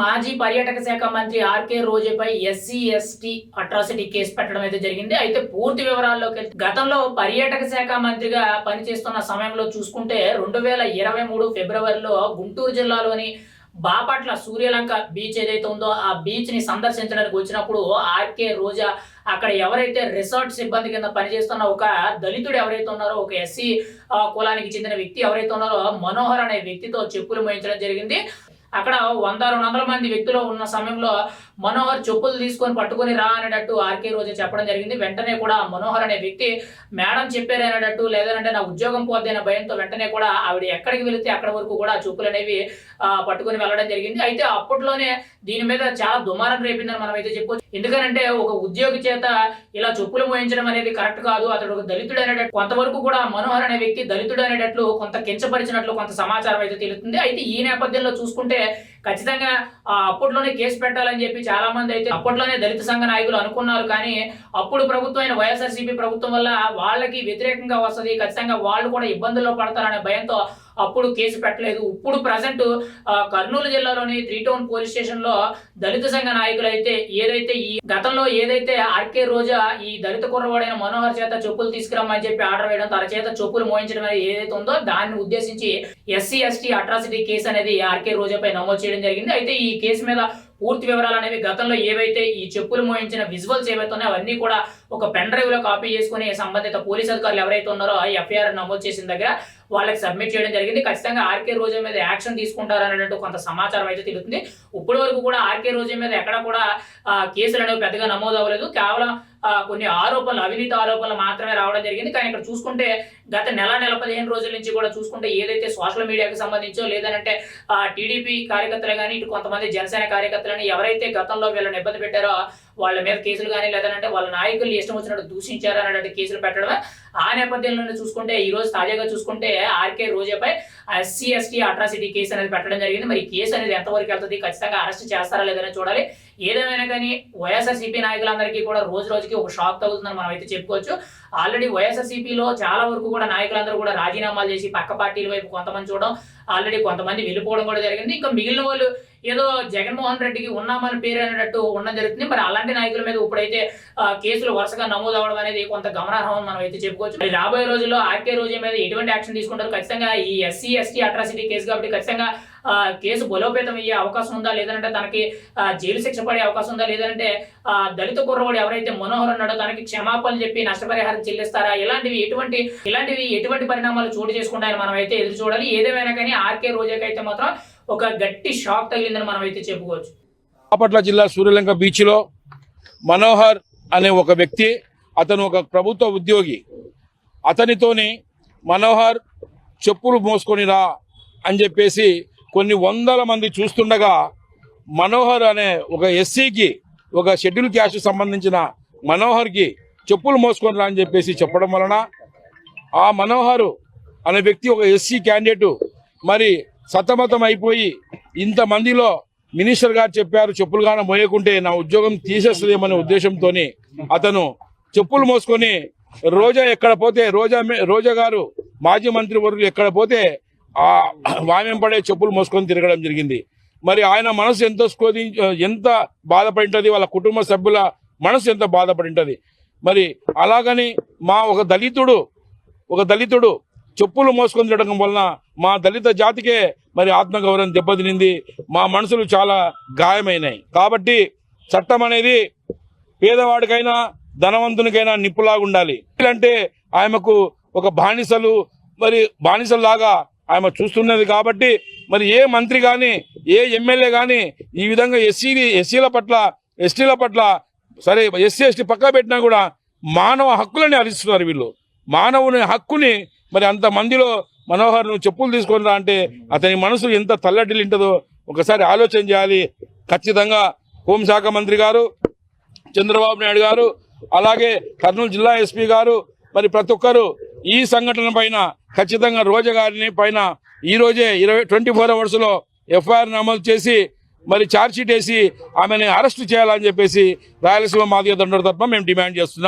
మాజీ పర్యాటక శాఖ మంత్రి ఆర్కే రోజేపై ఎస్సీ ఎస్టీ అట్రాసిటీ కేసు పెట్టడం అయితే జరిగింది. అయితే పూర్తి వివరాల్లోకి గతంలో పర్యాటక శాఖ మంత్రిగా పనిచేస్తున్న సమయంలో చూసుకుంటే రెండు వేల ఇరవై మూడు ఫిబ్రవరిలో గుంటూరు జిల్లాలోని బాపట్ల సూర్యలంక బీచ్ ఏదైతే ఉందో ఆ బీచ్ని సందర్శించడానికి వచ్చినప్పుడు ఆర్కే రోజా అక్కడ ఎవరైతే రిసార్ట్ సిబ్బంది కింద పనిచేస్తున్న ఒక దళితుడు ఎవరైతే ఉన్నారో ఒక ఎస్సీ కులానికి చెందిన వ్యక్తి ఎవరైతే ఉన్నారో మనోహర్ అనే వ్యక్తితో చెప్పులు మోయించడం జరిగింది. అక్కడ వంద రెండు వందల మంది వ్యక్తులు ఉన్న సమయంలో మనోహర్ చెప్పులు తీసుకొని పట్టుకొని రా అనేటట్టు ఆర్కే రోజు చెప్పడం జరిగింది. వెంటనే కూడా మనోహర్ అనే వ్యక్తి మేడం చెప్పారు అనేటట్టు లేదంటే నా ఉద్యోగం పోద్ది అనే భయంతో వెంటనే కూడా ఆవిడ ఎక్కడికి వెళితే అక్కడ వరకు కూడా చెప్పులు అనేవి ఆ, పట్టుకొని వెళ్ళడం జరిగింది. అయితే అప్పట్లోనే దీని మీద చాలా దుమారం రేపిందని మనం అయితే చెప్పుకోవచ్చు ఎందుకంటే ఒక ఉద్యోగి చేత ఇలా చెప్పులు మోయించడం అనేది కరెక్ట్ కాదు. అతడు ఒక దళితుడు అనేటట్టు కొంతవరకు కూడా మనోహర్ అనే వ్యక్తి దళితుడు అనేటట్లు కొంత కించపరిచినట్లు కొంత సమాచారం అయితే తెలుస్తుంది. అయితే ఈ నేపథ్యంలో చూసుకుంటే ఖచ్చితంగా ఆ, అప్పట్లోనే కేసు పెట్టాలని చెప్పి చాలా మంది అయితే అప్పట్లోనే దళిత సంఘ నాయకులు అనుకున్నారు కానీ అప్పుడు ప్రభుత్వం అయిన వైఎస్ఆర్సీపీ ప్రభుత్వం వల్ల వాళ్ళకి వ్యతిరేకంగా వస్తుంది ఖచ్చితంగా వాళ్ళు కూడా ఇబ్బందుల్లో పడతారనే భయంతో అప్పుడు కేసు పెట్టలేదు. ఇప్పుడు ప్రజెంట్ కర్నూలు జిల్లాలోని త్రీ టౌన్ పోలీస్ స్టేషన్లో దళిత సంఘ నాయకులు అయితే ఏదైతే ఈ గతంలో ఏదైతే ఆర్కే రోజా ఈ దళిత కుర్రవాడైన మనోహర్ చేత చెప్పులు తీసుకురమ్మని చెప్పి ఆర్డర్ వేయడం తన చేత చెప్పులు మోయించడం అనేది ఏదైతే ఉందో దాన్ని ఉద్దేశించి ఎస్సీ ఎస్టీ అట్రాసిటీ కేసు అనేది ఆర్కే రోజాపై నమోదు చేయడం జరిగింది. అయితే ఈ కేసు మీద పూర్తి వివరాలు అనేవి గతంలో ఏవైతే ఈ చెప్పులు మోయించిన విజువల్స్ ఏవైతే ఉన్నాయో అవన్నీ కూడా ఒక పెన్ డ్రైవ్లో కాపీ చేసుకుని సంబంధిత పోలీస్ అధికారులు ఎవరైతే ఉన్నారో ఎఫ్ఐఆర్ నమోదు చేసిన దగ్గర వాళ్ళకి సబ్మిట్ చేయడం జరిగింది. ఖచ్చితంగా ఆర్కే రోజా మీద యాక్షన్ తీసుకుంటారు కొంత సమాచారం అయితే తెలుస్తుంది. ఇప్పటి వరకు కూడా ఆర్కే రోజా మీద ఎక్కడ కూడా ఆ, కేసులు అనేవి పెద్దగా నమోదు అవ్వలేదు. కేవలం కొన్ని ఆరోపణలు అవినీతి ఆరోపణలు మాత్రమే రావడం జరిగింది. కానీ ఇక్కడ చూసుకుంటే గత నెల నెల పదిహేను రోజుల నుంచి కూడా చూసుకుంటే ఏదైతే సోషల్ మీడియాకి సంబంధించో లేదంటే టీడీపీ కార్యకర్తలు కానీ ఇటు కొంతమంది జనసేన కార్యకర్తలని ఎవరైతే గతంలో వీళ్ళని ఇబ్బంది పెట్టారో వాళ్ళ మీద కేసులు కానీ లేదంటే వాళ్ళ నాయకులు ఇష్టం వచ్చినట్టు దూషించారు అనేటువంటి కేసులు పెట్టడమే ఆ నేపథ్యంలో చూసుకుంటే ఈ రోజు తాజాగా చూసుకుంటే ఆర్కే రోజాపై ఎస్సీ ఎస్టీ అట్రాసిటీ కేసు అనేది పెట్టడం జరిగింది. మరి కేసు అనేది ఎంతవరకు వెళ్తుంది? ఖచ్చితంగా అరెస్ట్ చేస్తారా లేదని చూడాలి. ఏదేమైనా కానీ వైఎస్ఆర్సీపీ నాయకులందరికీ కూడా రోజు రోజుకి ఒక షాక్ తగ్గుతుందని మనం అయితే చెప్పుకోవచ్చు. ఆల్రెడీ వైఎస్ఆర్సీపీలో చాలా వరకు కూడా నాయకులందరూ కూడా రాజీనామాలు చేసి పక్క పార్టీల వైపు కొంతమంది చూడడం ఆల్రెడీ కొంతమంది వెళ్ళిపోవడం కూడా జరిగింది. ఇంకా మిగిలిన వాళ్ళు ఏదో జగన్మోహన్ రెడ్డికి ఉన్నామని పేరు అనేటట్టు ఉండడం జరుగుతుంది. మరి అలాంటి నాయకుల మీద ఇప్పుడైతే కేసులు వరుసగా నమోదు అవ్వడం అనేది కొంత గమనార్హం అని మనం అయితే చెప్పుకోవచ్చు. మరి రాబోయే రోజుల్లో ఆర్కే రోజు మీద ఎటువంటి యాక్షన్ తీసుకుంటారు? ఖచ్చితంగా ఈ ఎస్సీ ఎస్టీ అట్రాసిటీ కేసు కాబట్టి ఖచ్చితంగా కేసు బలోపేతం అయ్యే అవకాశం ఉందా లేదంటే తనకి జైలు శిక్ష పడే అవకాశం ఉందా లేదంటే దళిత కుర్రవాడు ఎవరైతే మనోహర్ ఉన్నాడో తనకి క్షమాపణలు చెప్పి నష్టపరిహారం చెల్లిస్తారా? ఇలాంటివి ఎటువంటి ఇలాంటివి ఎటువంటి పరిణామాలు చోటు చేసుకుంటాయని మనం అయితే ఎదురు చూడాలి. ఏదేమైనా కానీ ఆర్కే రోజాకైతే మాత్రం ఒక గట్టి షాక్ తగిలిందని మనం అయితే చెప్పుకోవచ్చు. బాపట్ల జిల్లా సూర్యలంక బీచ్లో మనోహర్ అనే ఒక వ్యక్తి అతను ఒక ప్రభుత్వ ఉద్యోగి. అతనితోని మనోహర్ చెప్పులు మోసుకొని రా అని చెప్పేసి కొన్ని వందల మంది చూస్తుండగా మనోహర్ అనే ఒక ఎస్సీకి ఒక షెడ్యూల్ క్యాస్ట్ సంబంధించిన మనోహర్కి చెప్పులు మోసుకొని రా అని చెప్పేసి చెప్పడం వలన ఆ మనోహర్ అనే వ్యక్తి ఒక ఎస్సీ క్యాండిడేట్. మరి సతమతం అయిపోయి ఇంతమందిలో మినిస్టర్ గారు చెప్పారు చెప్పులు కాన మోయకుంటే నా ఉద్యోగం తీసేస్తుందేమనే ఉద్దేశంతో అతను చెప్పులు మోసుకొని రోజా ఎక్కడ పోతే రోజా రోజా గారు మాజీ మంత్రి వర్గం ఎక్కడ పోతే ఆ వామెంపడే చెప్పులు మోసుకొని తిరగడం జరిగింది. మరి ఆయన మనసు ఎంత స్కోది ఎంత బాధపడింటది వాళ్ళ కుటుంబ సభ్యుల మనసు ఎంత బాధపడి ఉంటుంది మరి అలాగని మా ఒక దళితుడు ఒక దళితుడు చెప్పులు మోసుకొని తిరగడం వలన మా దళిత జాతికే మరి ఆత్మగౌరవం దెబ్బతినింది. మా మనసులు చాలా గాయమైనాయి. కాబట్టి చట్టం అనేది పేదవాడికైనా ధనవంతునికైనా నిప్పులాగా ఉండాలి అంటే ఆమెకు ఒక బానిసలు మరి బానిసల్లాగా ఆమె చూస్తున్నది కాబట్టి మరి ఏ మంత్రి కానీ ఏ ఎమ్మెల్యే కానీ ఈ విధంగా ఎస్సీ ఎస్సీల పట్ల ఎస్టీల పట్ల సరే ఎస్సీ ఎస్టీ పక్క పెట్టినా కూడా మానవ హక్కులని హరిస్తున్నారు వీళ్ళు. మానవుని హక్కుని మరి అంత మందిలో మనోహర్ నువ్వు చెప్పులు తీసుకుని అంటే అతని మనసు ఎంత తల్లడిల్లింటదో ఒకసారి ఆలోచన చేయాలి. ఖచ్చితంగా హోంశాఖ మంత్రి గారు చంద్రబాబు నాయుడు గారు అలాగే కర్నూలు జిల్లా ఎస్పీ గారు మరి ప్రతి ఒక్కరు ఈ సంఘటన పైన ఖచ్చితంగా రోజా గారిని పైన ఈరోజే ఇరవై ట్వంటీ ఫోర్ అవర్స్లో ఎఫ్ఐఆర్ నమోదు చేసి మరి ఛార్జ్ షీట్ వేసి ఆమెను అరెస్ట్ చేయాలని చెప్పేసి రాయలసీమ మాదిగ దండ తప్ప మేము డిమాండ్ చేస్తున్నాం.